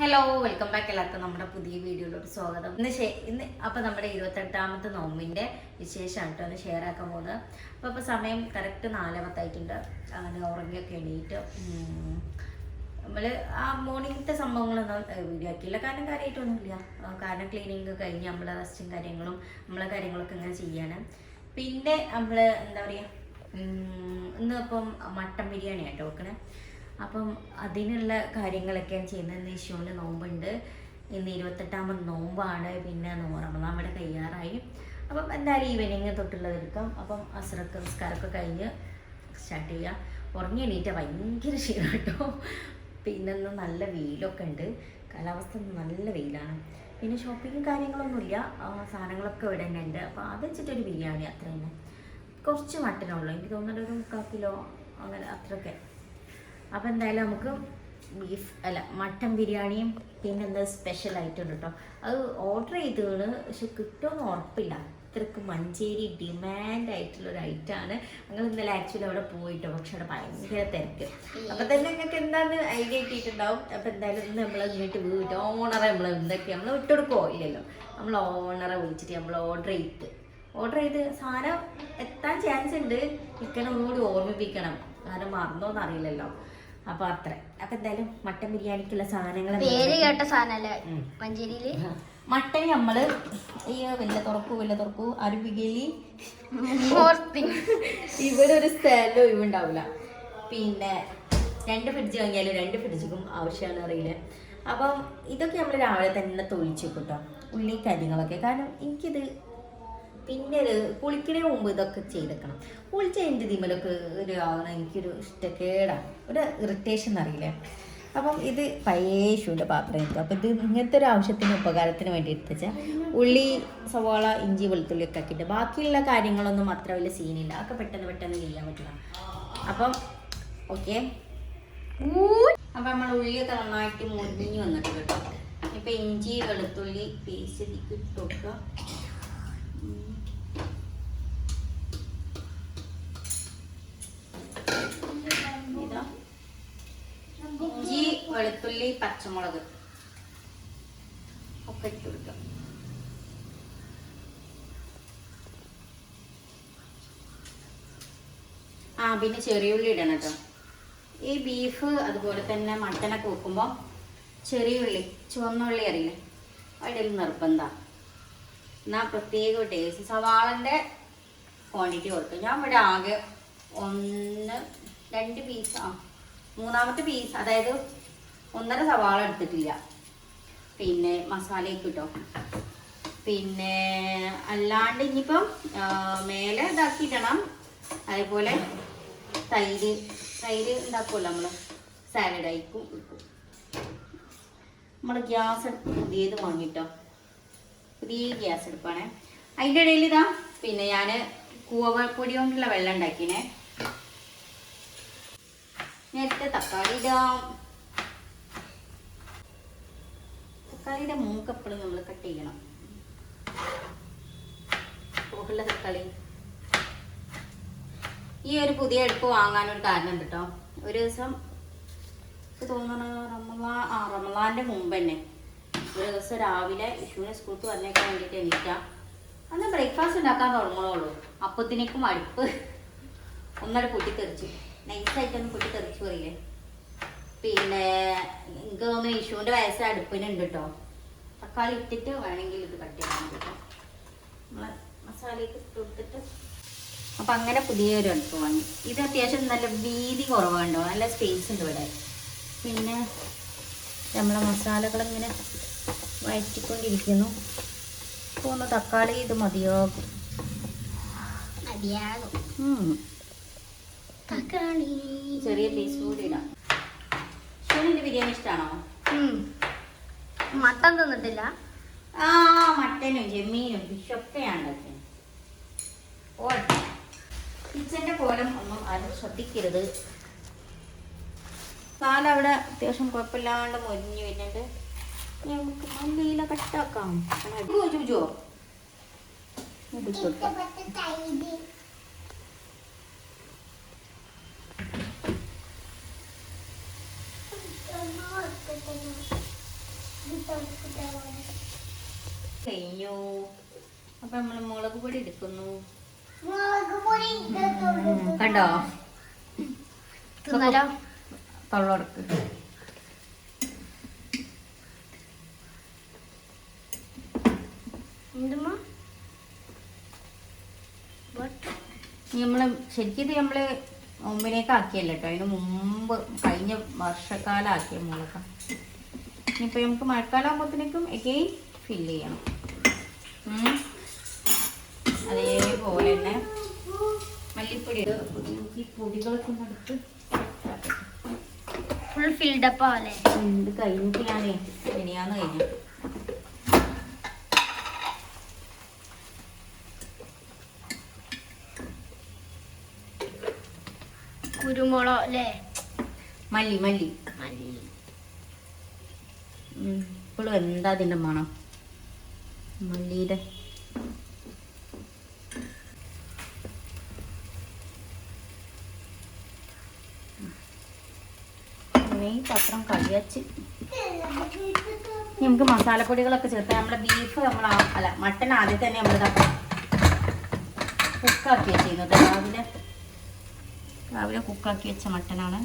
Hello welcome back എല്ലാവർക്കും നമ്മുടെ പുതിയ വീഡിയോയിലോട്ട് സ്വാഗതം. ഇന്ന് ഇന്ന് അപ്പോൾ നമ്മുടെ ഇരുപത്തെട്ടാമത്തെ നോമ്പിന്റെ വിശേഷമാണ് കേട്ടോ. ഒന്ന് ഷെയർ ആക്കാൻ പോകുന്നത് അപ്പോൾ ഇപ്പോൾ സമയം കറക്റ്റ് നാലാമത്തായിട്ടുണ്ട് അങ്ങനെ ഉറങ്ങിയൊക്കെ എണീറ്റ് നമ്മൾ ആ മോർണിംഗത്തെ സംഭവങ്ങളൊന്നും വീഡിയോ ആക്കിയില്ല. കാരണം കാര്യമായിട്ടൊന്നുമില്ല കാരണം ക്ലീനിങ് കഴിഞ്ഞ് നമ്മളെ റെസ്റ്റും കാര്യങ്ങളും നമ്മളെ കാര്യങ്ങളൊക്കെ ഇങ്ങനെ ചെയ്യാണ്. പിന്നെ നമ്മൾ എന്താ പറയുക ഇന്ന് ഇപ്പം മട്ടൻ ബിരിയാണി ആട്ടോ വെക്കണേ. അപ്പം അതിനുള്ള കാര്യങ്ങളൊക്കെയാണ് ചെയ്യുന്നത് ഇന്ന് വിഷുവിന്റെ നോമ്പുണ്ട്. ഇന്ന് ഇരുപത്തെട്ടാമത് നോമ്പാണ്. പിന്നെ നോറമ ഇവിടെ കയ്യാറായി അപ്പം എന്തായാലും ഈവനിങ് തൊട്ടുള്ളതെടുക്കാം അപ്പം അസറൊക്കെ നിസ്കാരമൊക്കെ കഴിഞ്ഞ് സ്റ്റാർട്ട് ചെയ്യുക ഉറങ്ങി എണീറ്റ ഭയങ്കര ക്ഷീണം കേട്ടോ. പിന്നെ നല്ല വെയിലൊക്കെ ഉണ്ട്. കാലാവസ്ഥ നല്ല വെയിലാണ്. പിന്നെ ഷോപ്പിങ്ങും കാര്യങ്ങളൊന്നുമില്ല. സാധനങ്ങളൊക്കെ ഇവിടെ തന്നെ ഉണ്ട്. അപ്പോൾ അത് വെച്ചിട്ടൊരു ബിരിയാണി അത്ര തന്നെ കുറച്ച് മട്ടനുള്ളൂ എനിക്ക് തോന്നുന്നത് ഒരു മുക്കാൽ കിലോ അങ്ങനെ അത്രയൊക്കെ. അപ്പോൾ എന്തായാലും നമുക്ക് ബീഫ് അല്ല മട്ടൻ ബിരിയാണിയും പിന്നെ എന്താ സ്പെഷ്യൽ ആയിട്ടുണ്ട് കേട്ടോ അത് ഓർഡർ ചെയ്തതാണ് പക്ഷെ കിട്ടുമെന്ന് ഉറപ്പില്ല. ഇത്രക്ക് മഞ്ചേരി ഡിമാൻഡ് ആയിട്ടുള്ള ഒരു ഐറ്റമാണ് ഞങ്ങൾ ഇന്നലെ ആക്ച്വലി അവിടെ പോയിട്ടോ പക്ഷെ അവിടെ ഭയങ്കര തിരക്ക്. അപ്പം തന്നെ നിങ്ങൾക്ക് എന്താന്ന് ഐഡിയ കിട്ടിയിട്ടുണ്ടാവും? അപ്പം എന്തായാലും ഇന്ന് നമ്മൾ ഇങ്ങോട്ട് വീട്ട് ഓണറെ നമ്മൾ എന്തൊക്കെ നമ്മൾ വിട്ടുകൊടുക്കോ ഇല്ലല്ലോ. നമ്മൾ ഓണറെ വിളിച്ചിട്ട് നമ്മൾ ഓർഡർ ചെയ്ത്. ഓർഡർ ചെയ്ത് സാധനം എത്താൻ ചാൻസ് ഉണ്ട്. ഇക്കണം കൂടി ഓർമ്മിപ്പിക്കണം. കാരണം മറന്നോന്ന് അറിയില്ലല്ലോ അപ്പൊ അത്ര. അപ്പൊ എന്തായാലും മട്ടൻ ബിരിയാണിക്കുള്ള സാധനങ്ങൾ പേര് കേട്ട സാധനല്ലേ? മഞ്ചേരിയിൽ? മട്ടൻ നമ്മൾ ഈ വല്ല തുറക്കൂ വല്ല തുറക്കൂ മോർത്തിങ് ഇവിടെ ഒരു സ്ഥലം ഒഴിവുണ്ടാവില്ല പിന്നെ രണ്ട് ഫ്രിഡ്ജ് വാങ്ങിയാലും രണ്ട് ഫ്രിഡ്ജിക്കും ആവശ്യമാണ് അറിയില്ല. അപ്പം ഇതൊക്കെ നമ്മൾ രാവിലെ തന്നെ തൊഴിച്ചു കേട്ടോ ഉള്ളി കാര്യങ്ങളൊക്കെ. കാരണം എനിക്കിത് പിന്നെ കുളിക്കണേ മുമ്പ് ഇതൊക്കെ ചെയ്തേക്കണം കുളിച്ച എന്റെ തീമലൊക്കെ ഒരു ആവണം. എനിക്കൊരു ഇഷ്ടക്കേടാണ് ഒരു ഇറിറ്റേഷൻ അറിയില്ലേ അപ്പം ഇത് പയേശുവിന്റെ പാത്രം എടുത്തു അപ്പം ഇത് ഇങ്ങനത്തെ ഒരു ആവശ്യത്തിന് ഉപകാരത്തിന് വേണ്ടി എടുത്തുവെച്ചാൽ ഉള്ളി സവാള ഇഞ്ചി വെളുത്തുള്ളി ഒക്കെ ആക്കിയിട്ട് ബാക്കിയുള്ള കാര്യങ്ങളൊന്നും അത്ര വലിയ സീനില്ല. അതൊക്കെ പെട്ടെന്ന് പെട്ടെന്ന് ചെയ്യാൻ പറ്റില്ല അപ്പം ഓക്കെ. അപ്പം നമ്മൾ ഉള്ളിയൊക്കെ നന്നായിട്ട് മുരിഞ്ഞ് വന്നിട്ട് കേട്ടോ. ഇപ്പം ഇഞ്ചി വെളുത്തുള്ളി പേസ്റ്റ് ഇതിക്ക് ഇട്ട് കൊടുക്കുക. ഇഞ്ചി വെളുത്തുള്ളി പച്ചമുളക്. ഒക്കെ ഇട്ട് കൊടുക്കാം. ആ പിന്നെ ചെറിയ ഉള്ളി ഇടണം കേട്ടോ. ഈ ബീഫ് അതുപോലെ തന്നെ മട്ടനൊക്കെ വെക്കുമ്പോൾ ചെറിയ ഉള്ളി ചുവന്നുള്ളി അറിയില്ലേ? അതിൽ നിർബന്ധമാണ് എന്നാൽ പ്രത്യേക ടേസ്റ്റ് സവാളന്റെ ക്വാണ്ടിറ്റി കൊടുക്കും ഞാൻ ഇവിടെ ആകെ ഒന്ന് രണ്ട് പീസ് ആ മൂന്നാമത്തെ പീസ് അതായത് ഒന്നര സവാള എടുത്തിട്ടില്ല. പിന്നെ മസാലയൊക്കെ കിട്ടും പിന്നെ അല്ലാണ്ട് ഇനിയിപ്പം മേലെ ഇതാക്കിയിടണം. അതേപോലെ തൈര് തൈര് ഉണ്ടാക്കുമല്ലോ നമ്മൾ സാലഡായിക്കും നമ്മുടെ ഗ്യാസ് പുതിയത് വാങ്ങിട്ടോ. പുതിയ ഗ്യാസ് എടുപ്പാണ് അതിന്റെ ഇടയിൽ ഇതാ പിന്നെ ഞാൻ കൂവപ്പൊടി കൊണ്ടുള്ള വെള്ളം ഉണ്ടാക്കിനെ. നേരത്തെ തക്കാളി ഇടാം. തക്കാളിയുടെ മൂക്ക് എപ്പോഴും നമ്മൾ കട്ട് ചെയ്യണം. പൂക്കുള്ള തക്കാളി. ഈ ഒരു പുതിയ അടുപ്പ് വാങ്ങാനൊരു കാരണം ഉണ്ട് കേട്ടോ. ഒരു ദിവസം തോന്നണ റമലാ ആ റമലാന്റെ മുമ്പ് തന്നെ ഒരു ദിവസം രാവിലെ വിഷുവിനെ സ്കൂട്ട് വന്നേക്കാൻ വേണ്ടിയിട്ട് എണീക്കാം അന്ന് ബ്രേക്ക്ഫാസ്റ്റ് ഉണ്ടാക്കാൻ തുടങ്ങണുള്ളൂ അപ്പത്തിനേക്കും അടുപ്പ്. ഒന്നര പൊട്ടിത്തെറിച്ചു. നൈസായിട്ടൊന്ന് പൊട്ടിത്തെറിച്ചു പറയില്ലേ? പിന്നെ എനിക്ക് തോന്നുന്നു വിഷുവിന്റെ വയസ്സ് അടുപ്പിനുണ്ട് കേട്ടോ തക്കാളി ഇട്ടിട്ട് വേണമെങ്കിൽ ഇത് കട്ട് ചെയ്യാൻ കേട്ടോ. നമ്മളെ മസാലയൊക്കെ ഇട്ട് കൊടുത്തിട്ട്. അപ്പം അങ്ങനെ പുതിയൊരു അടുപ്പ് വാങ്ങി. ഇത് അത്യാവശ്യം നല്ല വീതി കുറവുണ്ടോ നല്ല സ്പേസ് ഉണ്ട് ഇവിടെ. പിന്നെ നമ്മളെ മസാലകളിങ്ങനെ വഴറ്റിക്കൊണ്ടിരിക്കുന്നു ഒന്ന് തക്കാളി ഇത് മതിയാകും. മതിയാകും തക്കാളി. ചെറിയ പീസ് കൂടി ഇടാം. ഷോണിന്റെ ബിരിയാണി ഇഷ്ടമാണോ. മട്ടൻ തിന്നിട്ടില്ല? ആ മട്ടനും ചെമ്മീനും ഫിഷൊക്കെയാണ് ഓ കിച്ചന്റെ കോലം ഒന്നും ആരും ശ്രദ്ധിക്കരുത്. കാലം അവിടെ അത്യാവശ്യം കുഴപ്പമില്ലാണ്ട് മൊരിഞ്ഞ് വരുന്നുണ്ട്. നമുക്ക് മല്ലിയില കട്ടാക്കാം ചോദിച്ചോ കഴിഞ്ഞു. അപ്പൊ നമ്മൾ മുളക് പൊടി എടുക്കുന്നു. കണ്ടോ? തിന്നലോ തൊള്ളടക്ക്. നമ്മൾ ശരിക്കും നമ്മൾ മുമ്പിലേക്ക് ആക്കിയല്ല കേട്ടോ അതിന് മുമ്പ് കഴിഞ്ഞ വർഷക്കാലം ആക്കിയ മുളക ഇനിയിപ്പോ നമുക്ക് മഴക്കാലം ആകുമ്പോഴത്തേക്കും എഗെയിൻ ഫില്ല് ചെയ്യണം. അതേപോലെ തന്നെ മല്ലിപ്പൊടി പൊടികളൊക്കെ ഒന്ന് എടുത്ത് ഫുൾ ഫിൽഡപ്പ് ആവല്ലേ? ഇത് കഴിഞ്ഞിട്ട് ഞാനേ മിനിയാന്ന് കഴിഞ്ഞു. കുരുമുളക് അല്ലേ മല്ലി. മല്ലി. മല്ലി ഇപ്പോഴും എന്താ അതിന്റെ മണം? മല്ലിയുടെ. ഈ പത്രം കളിയച്ച് നമുക്ക് മസാലപ്പൊടികളൊക്കെ ചേർത്ത് നമ്മുടെ ബീഫ് നമ്മൾ അല്ല മട്ടൻ ആദ്യം തന്നെ നമ്മൾ കുക്കാക്കി ചെയ്യുന്നത്. രാവിലെ രാവിലെ കുക്കാക്കി വെച്ച മട്ടനാണ്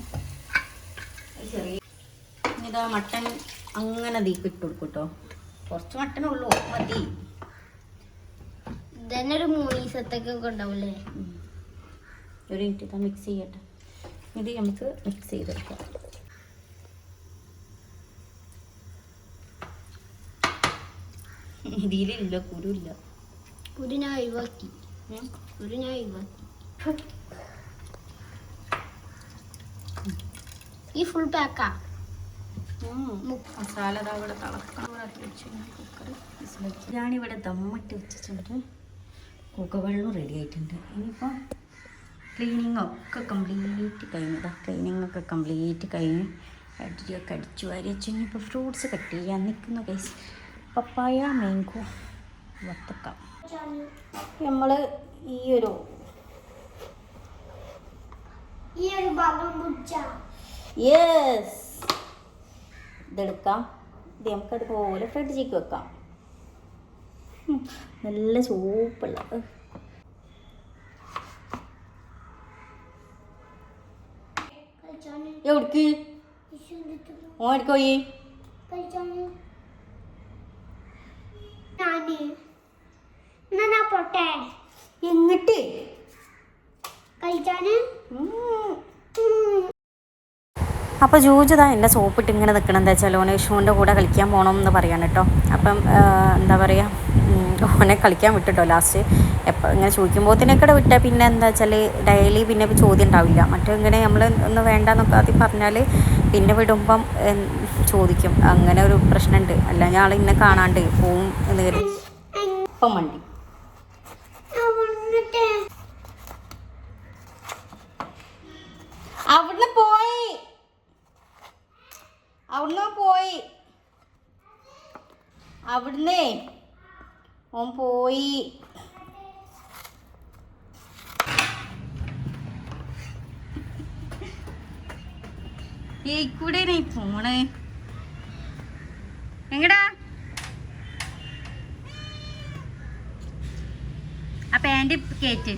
ചെറിയ ഇതാ മട്ടൻ അങ്ങനെ തീക്ക് ഇട്ട് കൊടുക്കും കേട്ടോ കുറച്ച് മട്ടൺ ഉള്ളൂ മതി. ഇതന്നെ ഒരു മൂന്ന് ദിവസത്തേക്കൊക്കെ ഉണ്ടാവില്ലേ ഒരു മിനിറ്റ് മിക്സ് ചെയ്യട്ടെ. ഇത് നമുക്ക് മിക്സ് ചെയ്തെടുക്കാം. ഇതിലില്ല കുരുല്ല. കുരു ഞാൻ ഒഴിവാക്കി കുരു ഞാൻ ഒഴിവാക്കി ഈ ഫുൾ പാക്കാ മസാല ദാ ഇവിടെ തിളക്കാൻ ഞാനിവിടെ ദമ്മിട്ട് വെച്ചിട്ടുണ്ട്. കുക്ക വെള്ളം റെഡി ആയിട്ടുണ്ട്. ഇനിയിപ്പോൾ ക്ലീനിങ് ഒക്കെ കംപ്ലീറ്റ് കഴിഞ്ഞു. ഇതാ ക്ലീനിങ് ഒക്കെ കംപ്ലീറ്റ് കഴിഞ്ഞ് അടിയൊക്കെ അടിച്ചു വാരി വെച്ച്. ഇനിയിപ്പോൾ ഫ്രൂട്ട്സ് കട്ട് ചെയ്യാൻ നിൽക്കുന്ന കേസ് പപ്പായ മാങ്കോ വത്തക്ക. നമ്മൾ ഈ ഒരു ഈ ഒരു ഭാഗം മുറിച്ച യെസ് ഇതെടുക്കാം. ഇത് നമുക്ക് അതുപോലെ ഫ്രിഡ്ജിക്ക് വെക്കാം. നല്ല സൂപ്പുള്ള എവിടേക്ക്? ഓടിക്കോയി ഞാൻ എന്നാ പോട്ടെ? എന്നിട്ട്? കഴിച്ചാന്? അപ്പോൾ ജൂജുതാ എന്റെ സോപ്പിട്ട് ഇങ്ങനെ നിൽക്കണം എന്താ വെച്ചാൽ ഓനെ ഷൂന്റെ കൂടെ കളിക്കാൻ പോകണം എന്ന് പറയാൻ കേട്ടോ അപ്പം എന്താ പറയുക ഓനെ കളിക്കാൻ വിട്ടിട്ടോ ലാസ്റ്റ് എപ്പോൾ ഇങ്ങനെ ചോദിക്കുമ്പോഴത്തേനൊക്കെ വിട്ടാൽ പിന്നെ എന്താ വെച്ചാൽ ഡെയിലി പിന്നെ ചോദ്യം ഉണ്ടാവില്ല. മറ്റേ ഇങ്ങനെ നമ്മൾ ഒന്ന് വേണ്ടെന്നൊക്കെ ആദ്യം പറഞ്ഞാൽ പിന്നെ വിടുമ്പം ചോദിക്കും. അങ്ങനെ ഒരു പ്രശ്നമുണ്ട് അല്ല ഞാൻ ഇന്നെ കാണാണ്ട് പോവും എന്ന് കരുതി. ഇപ്പം മണ്ടി അവിടുന്ന് പോയി. അവിടുന്ന് പോയി. അവിടുന്നേ ഓൻ പോയി. കൂടെ പോണേ. എങ്ങടാ? പാന്റ് കേറ്റ്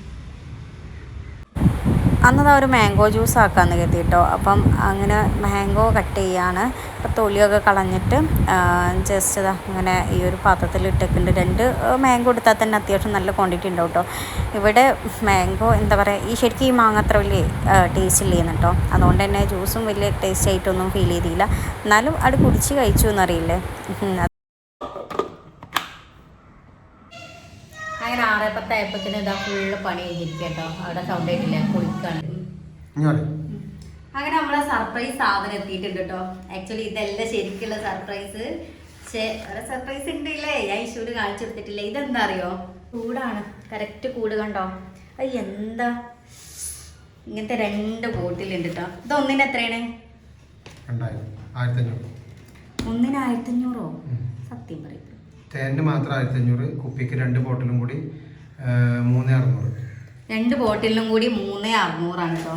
അന്നത് ഒരു മാംഗോ ജ്യൂസ് ആക്കാമെന്ന് കരുതി കേട്ടോ അപ്പം അങ്ങനെ മാംഗോ കട്ട് ചെയ്യാണ്. അപ്പം തൊലിയൊക്കെ കളഞ്ഞിട്ട് ജസ്റ്റ് ഇതാ അങ്ങനെ ഈ ഒരു പാത്രത്തിൽ ഇട്ടേക്കുണ്ട് രണ്ട് മാംഗോ എടുത്താൽ തന്നെ അത്യാവശ്യം നല്ല ക്വാണ്ടിറ്റി ഉണ്ടാവും കേട്ടോ. ഇവിടെ മാംഗോ എന്താ പറയുക ഈ ശരിക്കും ഈ മാങ്ങ അത്ര വലിയ ടേസ്റ്റ് ഇല്ലേന്ന് കേട്ടോ. അതുകൊണ്ട് തന്നെ ജ്യൂസും വലിയ ടേസ്റ്റ് ആയിട്ടൊന്നും ഫീൽ ചെയ്തില്ല. എന്നാലും അത് കുടിച്ച് കഴിച്ചു എന്നറിയില്ലേ? അങ്ങനെ ഇതാ ഫുള്ള് പണി ചെയ്തിരിക്കട്ടോ കേട്ടോ അവിടെ സൗണ്ട് ആയിട്ടില്ല കുളിക്കാണ്. അങ്ങനെ നമ്മളെ സർപ്രൈസ് സാധനം എത്തിയിട്ടുണ്ട് കേട്ടോ ആക്ച്വലി ഇതല്ല ശരിക്കുള്ള സർപ്രൈസ് പക്ഷേ ഒരു സർപ്രൈസ് ഉണ്ടല്ലേ? ഞാൻ ഇഷ്യൂര് കാണിച്ചു കൊടുത്തിട്ടില്ല? ഇതെന്താ അറിയോ കൂടാണ് കറക്റ്റ് കൂട് കണ്ടോ? അത് എന്താ? ഇങ്ങനത്തെ രണ്ട് ബോട്ടിലുണ്ട് കേട്ടോ ഇത് ഒന്നിന് എത്രയാണ് ഒന്നിന് ആയിരത്തി അഞ്ഞൂറോ സത്യം പറയും. തേനിന് മാത്രം ആയിരത്തി അഞ്ഞൂറ് കുപ്പിക്ക് രണ്ട് ബോട്ടിലും കൂടി മൂന്ന് അറുന്നൂറ്. രണ്ട് ബോട്ടിലും കൂടി മൂന്ന് അറുന്നൂറാണ് കേട്ടോ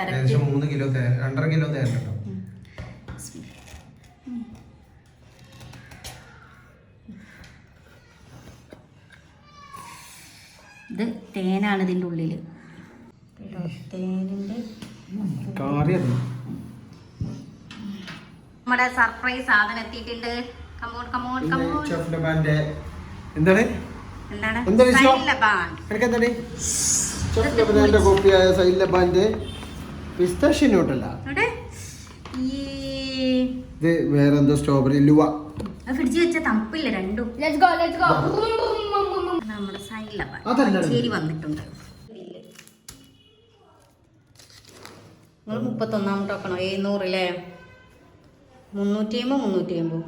ഏകദേശം മൂന്ന് കിലോ രണ്ടര കിലോ തേൻ കേട്ടോ ഇത് തേനാണ് ഇതിന്റെ ഉള്ളിൽ തേനിന്റെ നമ്മുടെ സർപ്രൈസ് സാധനം എത്തിയിട്ടുണ്ട്. കമോൺ കമോൺ കമോൺ എന്താണ്? എന്താണ്? കോപ്പിയായ സൈൽ ലബാന്റെ പിസ്താഷ്യ നോട്ടല്ല ഇത് വേറെ എന്തോ സ്ട്രോബെറി ലുവ. ഫ്രിഡ്ജിൽ വെച്ച തണുപ്പില്ല രണ്ടും. ലെറ്റ്സ് ഗോ ലെറ്റ്സ് ഗോ നമ്മുടെ സൈൻ ലബാൻ അതല്ല. ശരി വന്നിട്ടുണ്ട്. നിങ്ങൾ മുപ്പത്തൊന്നാം ടോക്കണോ? എഴുന്നൂറ് അല്ലേ മുന്നൂറ്റി അമ്പത് മുന്നൂറ്റി അമ്പത്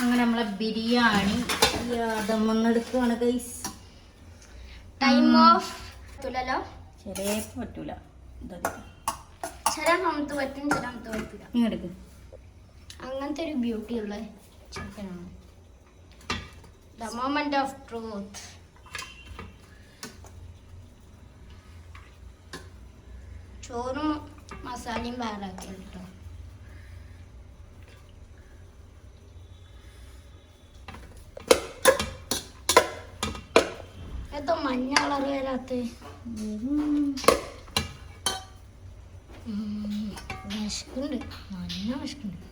അങ്ങനെ നമ്മളെ ബിരിയാണി യാദമെന്നെടുക്കുകയാണ് ഗൈസ് ടൈം ഓഫ് തുലല്ലോ ചെറിയ പറ്റൂല. ചില പറ്റും ചില പറ്റില്ല അങ്ങനത്തെ ഒരു ബ്യൂട്ടി ഉള്ള. ചിക്കനാണ് ദ മോമെന്റ് ഓഫ് ട്രൂത്ത് ചോറും മസാലയും വേറെ കേട്ടോ എന്തോ വരാത്ത വിശക്കുണ്ട് നല്ല വിശക്കുണ്ട്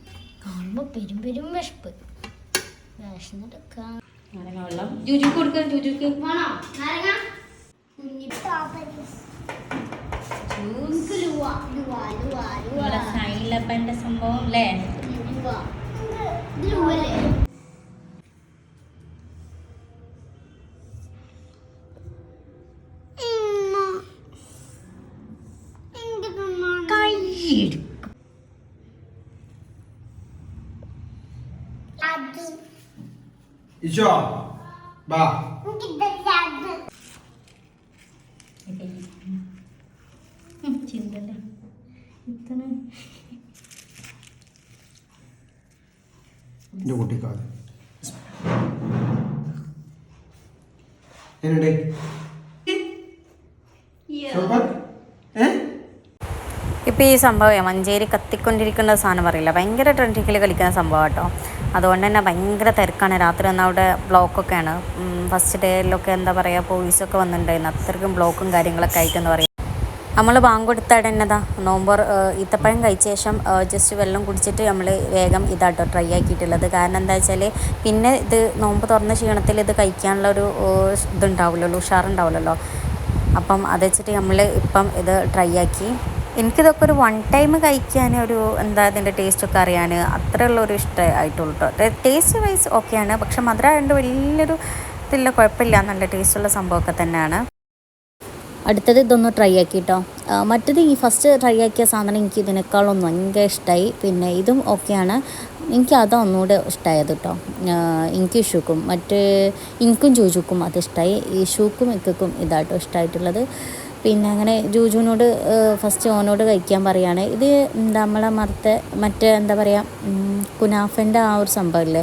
കാണുമ്പോ പെരും പെരും വിശപ്പ് നാരങ്ങ വെള്ളം ജുജുക്ക് കൊടുക്കുക ജുജുക്ക് വേണോ നാരങ്ങ സംഭവം അല്ലേ ഇഷോ ബാ ചിന്തല്ലേ ഇത്ര എന്റെ കുട്ടിക്കാതെ എന്നുണ്ട് സൂപ്പർ ഏ ഇപ്പോൾ ഈ സംഭവം മഞ്ചേരി കത്തിക്കൊണ്ടിരിക്കുന്ന സാധനം പറയില്ല. ഭയങ്കര ട്രെൻഡിങ്ങിൽ കളിക്കുന്ന സംഭവം കേട്ടോ. അതുകൊണ്ട് തന്നെ ഭയങ്കര തിരക്കാണ്. രാത്രി വന്നാൽ അവിടെ ബ്ലോക്കൊക്കെയാണ്. ഫസ്റ്റ് ഡേയിലൊക്കെ എന്താ പറയുക പോലീസൊക്കെ വന്നിട്ടുണ്ടായിരുന്നു. അത്രയ്ക്കും ബ്ലോക്കും കാര്യങ്ങളൊക്കെ ആയിട്ടെന്ന് പറയും. നമ്മൾ ബാങ്ക് കൊടുത്താൽ എന്നതാ? നോമ്പർ ഈത്തപ്പഴം കഴിച്ച ശേഷം ജസ്റ്റ് വെള്ളം കുടിച്ചിട്ട് നമ്മൾ വേഗം ഇതാട്ടോ ട്രൈ ആക്കിയിട്ടുള്ളത്. കാരണം എന്താ വെച്ചാൽ പിന്നെ ഇത് നോമ്പ് തുറന്ന ക്ഷീണത്തിൽ ഇത് കഴിക്കാനുള്ള ഒരു ഇതുണ്ടാവില്ലല്ലോ ഉഷാറുണ്ടാവില്ലല്ലോ അപ്പം അത് വെച്ചിട്ട് നമ്മൾ ഇപ്പം ഇത് ട്രൈ ആക്കി എനിക്കിതൊക്കെ ഒരു വൺ ടൈം കഴിക്കാൻ ഒരു എന്താ ഇതിന്റെ ടേസ്റ്റൊക്കെ അറിയാൻ അത്രയുള്ള ഒരു ഇഷ്ടമായിട്ടുള്ളൂ കേട്ടോ ടേസ്റ്റ് വൈസ് ഓക്കെയാണ് പക്ഷെ മധുര ആയതുകൊണ്ട് വലിയൊരു ഇതില്ല കുഴപ്പമില്ല. നല്ല ടേസ്റ്റുള്ള സംഭവമൊക്കെ തന്നെയാണ്. അടുത്തത് ഇതൊന്ന് ട്രൈ ആക്കി കേട്ടോ മറ്റത് ഈ ഫസ്റ്റ് ട്രൈ ആക്കിയ സാധനം എനിക്ക് ഇതിനേക്കാളൊന്നും ഭയങ്കര ഇഷ്ടമായി പിന്നെ ഇതും ഓക്കെയാണ് എനിക്ക് അതാ ഒന്നുകൂടെ ഇഷ്ടമായത് കേട്ടോ എനിക്ക് ഇഷുക്കും. മറ്റ് എനിക്കും ജൂജുക്കും അത് ഇഷ്ടമായി ഷൂക്കും ഇക്കും ഇതാട്ടോ ഇഷ്ടമായിട്ടുള്ളത് പിന്നെ അങ്ങനെ ജൂജുവിനോട് ഫസ്റ്റ് ഓനോട് കഴിക്കാൻ പറയുകയാണ് ഇത് നമ്മളെ മറത്തെ മറ്റേ എന്താ പറയുക കുനാഫന്റെ ആ ഒരു സംഭവമില്ലേ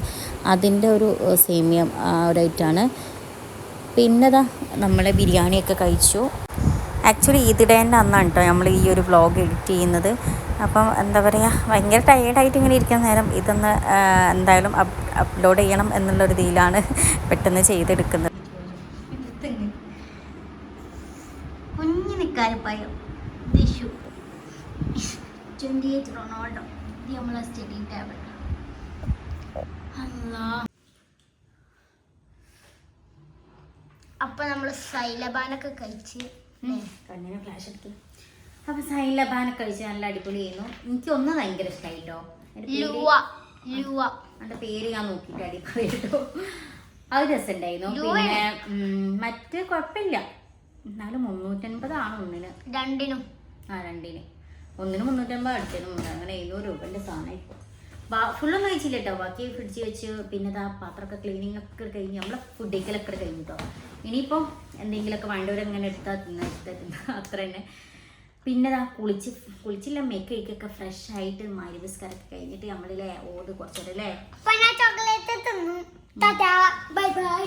അതിന്റെ ഒരു സേമിയം ആ ഒരു ഐറ്റാണ് പിന്നെതാ നമ്മളെ ബിരിയാണിയൊക്കെ കഴിച്ചു. ആക്ച്വലി ഈദിടേന്റെ അന്നാണ് കേട്ടോ നമ്മൾ ഈ ഒരു വ്ളോഗ് എഡിറ്റ് ചെയ്യുന്നത്. അപ്പം എന്താ പറയുക ഭയങ്കര ടയേർഡായിട്ട് ഇങ്ങനെ ഇരിക്കുന്ന നേരം ഇതൊന്ന് എന്തായാലും അപ് അപ്ലോഡ് ചെയ്യണം എന്നുള്ളൊരു ഇതിലാണ് പെട്ടെന്ന് ചെയ്തെടുക്കുന്നത്. കുഞ്ഞു പറയും. ദിഷു ട്വന്റി എയ്റ്റ് റൊണാൾഡോ. ഇത് നമ്മളെ സ്റ്റഡി ടേബിൾ. അല്ലാ. അപ്പൊ നമ്മൾ സൈലബാനൊക്കെ കഴിച്ച് കണ്ണിന് ഫ്ലാഷ് എടുത്തു അപ്പം സൈലബാനൊക്കെ കഴിച്ച് നല്ല അടിപൊളി ചെയ്യുന്നു എനിക്ക് ഒന്ന് ഭയങ്കര ഇഷ്ടമായിട്ടോ ലുവ. ലുവ. അതിന്റെ പേര് ഞാൻ നോക്കിയിട്ട് അടിപൊളി കേട്ടോ അത് രസമുണ്ടായിരുന്നു. പിന്നെ മറ്റ് കുഴപ്പമില്ല. എന്നാലും ആണ് ഒന്നിന്. രണ്ടിനും. ആ രണ്ടിന്. ഒന്നിന് മുന്നൂറ്റമ്പത് അടുത്തതിനും ഉണ്ട് അങ്ങനെ എഴുന്നൂറ് രൂപന്റെ സാധനം ഇപ്പോൾ ബാ ഫുള്ളൊന്നും കഴിച്ചില്ല കേട്ടോ ബാക്കി ഫ്രിഡ്ജ് വെച്ച് പിന്നെ ഇതാ പാത്രമൊക്കെ ക്ലീനിങ് ഒക്കെ കഴിഞ്ഞ് നമ്മളെ ഫുഡ് കഴിക്കലൊക്കെ കഴിഞ്ഞു കേട്ടോ ഇനിയിപ്പോൾ എന്തെങ്കിലുമൊക്കെ വേണ്ടവരങ്ങനെ എടുത്താൽ തിന്ന എടുത്താൽ തിന്ന. അത്ര തന്നെ. പിന്നെ ഇതാ കുളിച്ച് കുളിച്ചില്ല മേക്ക് കഴിക്കൊക്കെ ഫ്രഷ് ആയിട്ട് മരുവിസ്കാരൊക്കെ കഴിഞ്ഞിട്ട് നമ്മളില്ലേ ഓത് കുറച്ചല്ലേ അല്ലേ അപ്പൊ ഞാൻ ചോക്ലേറ്റ് തിന്നു. Bye bye